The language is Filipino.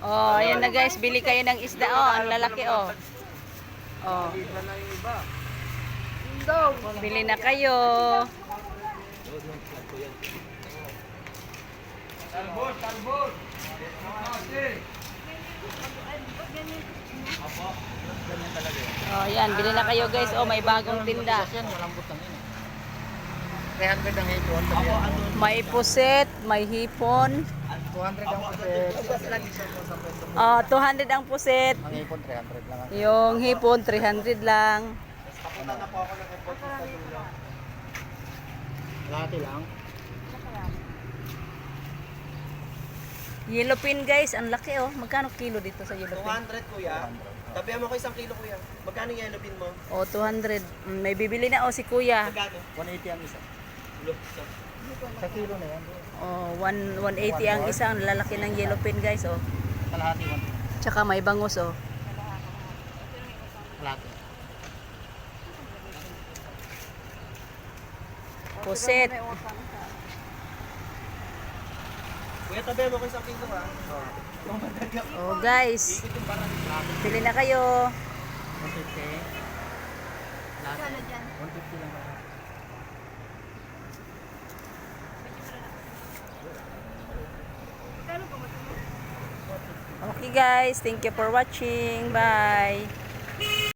Oh, ayan na guys, bili kayo ng isda. Oh, ang lalaki oh. Oh, bili na kayo. Talbot, talbot. Oh, ayan, bili na kayo guys. Oh, may bagong tinda. Yan, walang butang yun. 300 ang hipon. Ako? May puset, may hipon. 200 ang puset. Oh, 200 ang puset. Ang hipon, 300 lang. ang- Yung hipon, 300 lang. Lahati lang. Yellow pin guys, ang laki oh. Magkano kilo dito sa yellow pin? 200 kuya. Tabihan mo ko isang kilo kuya. Magkano yung yellow pin mo? Oh, 200. Mm, May bibili na oh si kuya. Magkano? 180 ang isa. Isa. Sa kilo na yan. Oh, one, 180 ang isang lalaki ng yellow pin guys oh. Kalahati 1. Tsaka may bangus oh. Kalahati. Puset. Kuya, tabihan mo ko isang kilo ha. Oh guys, bili na kayo. 150. Kalahati. 150 lang. kalahati. Okay guys, thank you for watching. Bye.